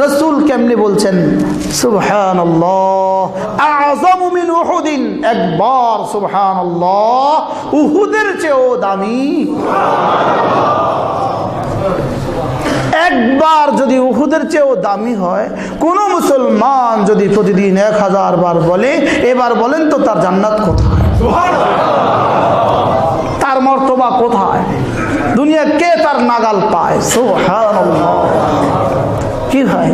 রসুল কেমনি বলছেন? সুবহান একবার সুবহান উহুদের চেয়েও দামি। একবার যদি উহুদের চেয়েও দামি হয়, কোন মুসলমান যদি প্রতিদিন এক হাজার বার বলে, এবার বলেন তো তার জান্নাত কোথায়? তার মর্তবা কোথায়? দুনিয়া কে তার নাগাল পায়? সুবহানাল্লাহ। কি হয়?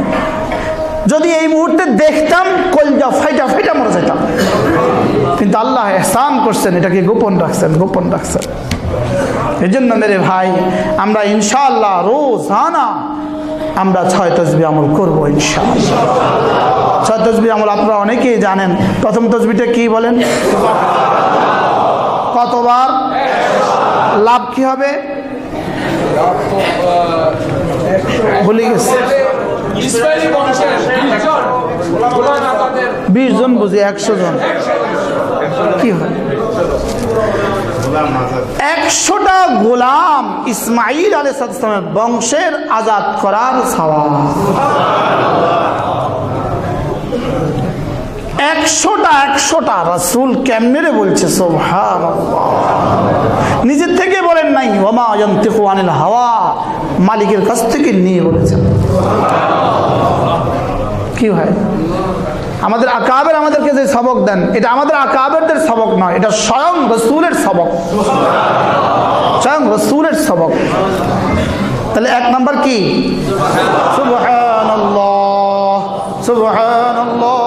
যদি এই মুহূর্তে দেখতাম, কলজা ফাইটা ফাইটা মরে যেতাম। কিন্তু আল্লাহ এহসান করছেন, এটাকে গোপন রাখছেন গোপন রাখছেন। এই জন্য মেরে ভাই, আমরা ইনশাআল্লাহ রোজানা আমরা ছয় তসবি আমল করব ইনশাআল্লাহ। ছয় তসবি আমল আপনারা অনেকেই জানেন। প্রথম তসবিটা কি বলেন? কতবার? লাভ কি হবে? ভুলে গেছে ইসরায়েলি বংশের বিশজন গোলাম আজাদের বিশ জন বুঝি, একশো জন। কি হয়? একশোটা গোলাম ইসমাইল আলাইসালামের বংশের আজাদ করার সওয়াব। একশোটা একশোটা রাসুল কেমনে রে বলছে সোভান নিজের থেকে বলেন নাই, ওমা যন্তিকু আনিল হাওয়া। মালিকের কাছ থেকে নিয়ে বলেছেন। কি হয়? আমাদের আকাবের আমাদেরকে যে সবক দেন, এটা আমাদের আকাবেরদের সবক নয়, এটা স্বয়ং রসুলের সবক। স্বয়ং রসুলের সবক। তাহলে এক নম্বর কি? সুবহানাল্লাহ সুবহানাল্লাহ।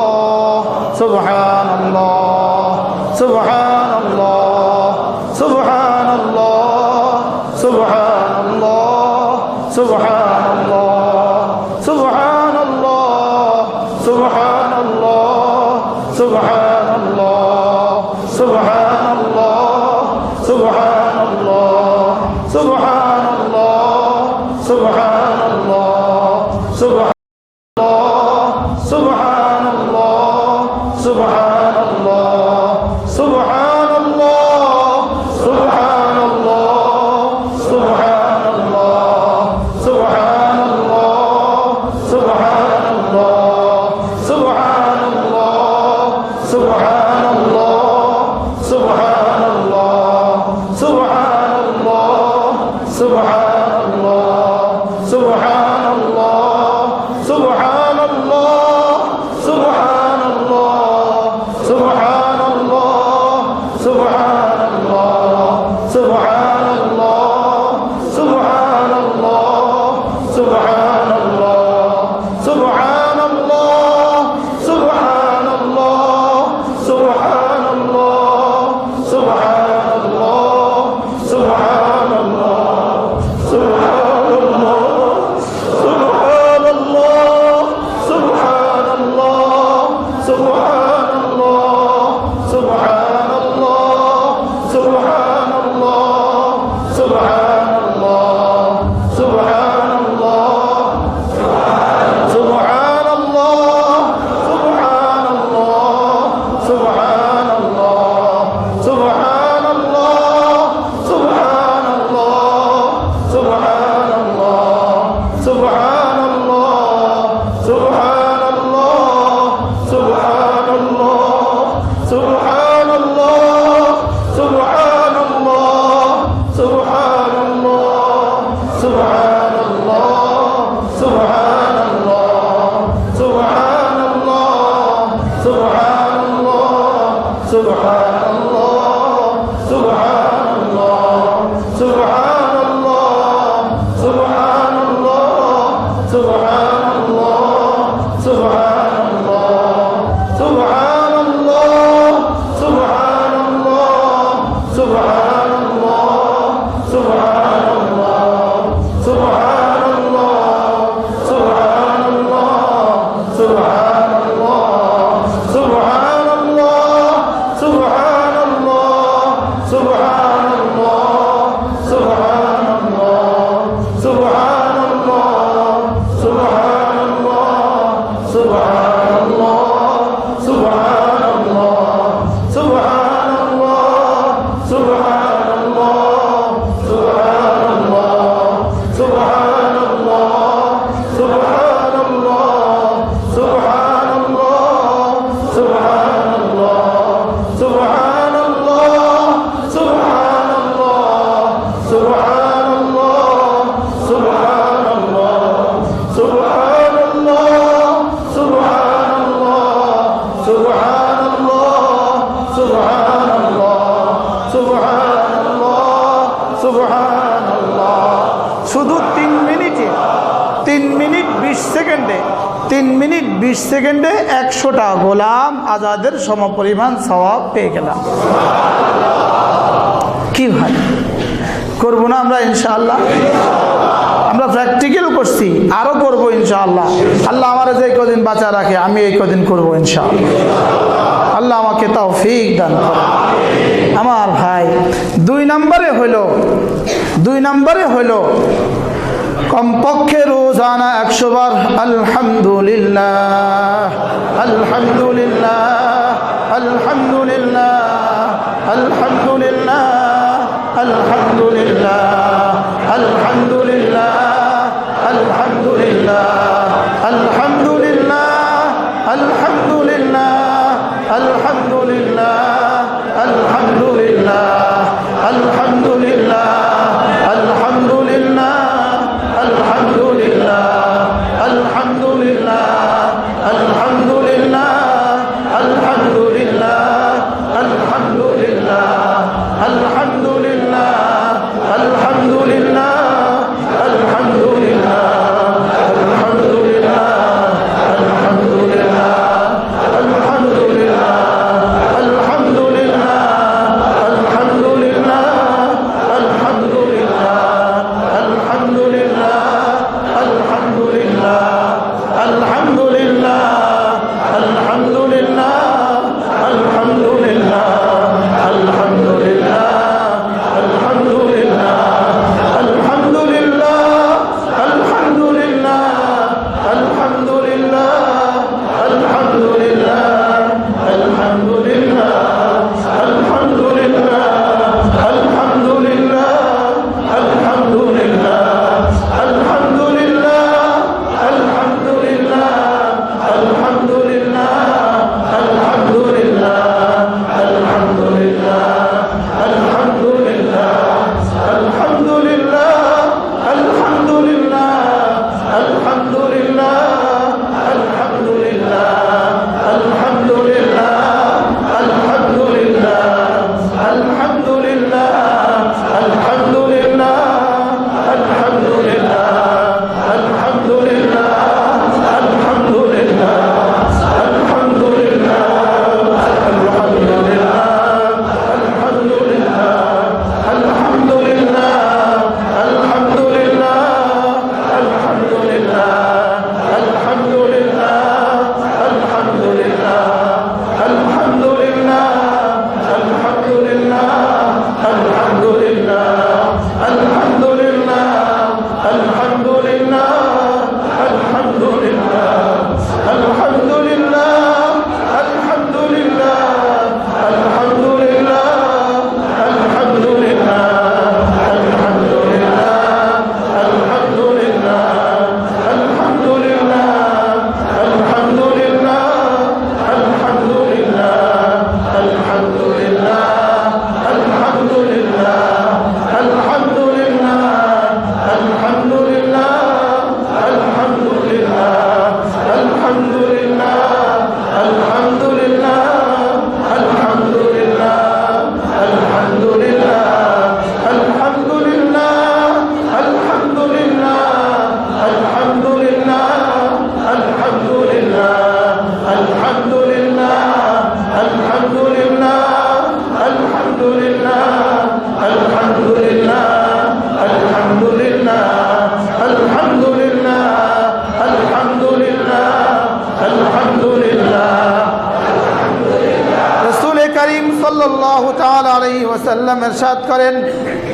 তিন মিনিট বিশ সেকেন্ডে একশোটা গোলাম আজাদের সমপরিমাণ সওয়াব পেয়ে গেলাম। কি ভাই? করব না আমরা ইনশাআল্লাহ? আমরা প্র্যাকটিক্যাল করছি আরও করব ইনশাআল্লাহ। আল্লাহ আমার যে কদিন বাঁচা রাখে, আমি এই কদিন করব ইনশাআল্লাহ। আল্লাহ আমাকে তাও ফিক দান আমার ভাই, দুই নম্বরে হইল, দুই নম্বরে হইল কমপক্ষে রোজানা একশো বার। আলহামদুলিল্লাহ আলহামদুলিল্লাহ আলহামদুলিল্লাহ আলহামদুলিল্লাহ আলহামদুলিল্লাহ আলহামদুলিল্লাহ।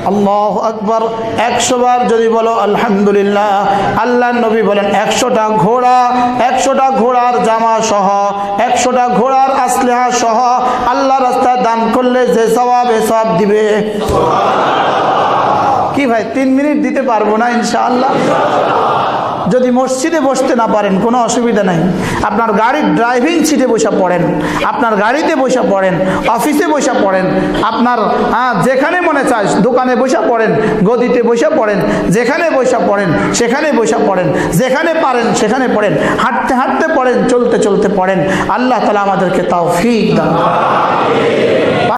আল্লাহু আকবার। 100 বার যদি বলো আলহামদুলিল্লাহ। আল্লাহ নবী বলেন 100টা ঘোড়া 100টা ঘোড়ার জামা সহ 100টা ঘোড়ার আসলেহা সহ আল্লাহ রাস্তায় দান করলে যে সবাব এ সওয়াব দিবে। কি ভাই তিন মিনিট দিতে পারব না ইনশাআল্লাহ? যদি মসজিদে বসতে না পারেন, কোনো অসুবিধা নাই আপনার গাড়ির ড্রাইভিং সিটে বসে পড়েন, আপনার গাড়িতে বসে পড়েন, অফিসে বসে পড়েন, আপনার হ্যাঁ যেখানে মনে চায় দোকানে বসে পড়েন, গদিতে বসে পড়েন, যেখানে বসে পড়েন, সেখানে বসে পড়েন, যেখানে পারেন, সেখানে পড়েন, হাঁটতে হাঁটতে পড়েন, চলতে চলতে পড়েন, আল্লাহ তালা আমাদেরকে তাও ফিক করেন।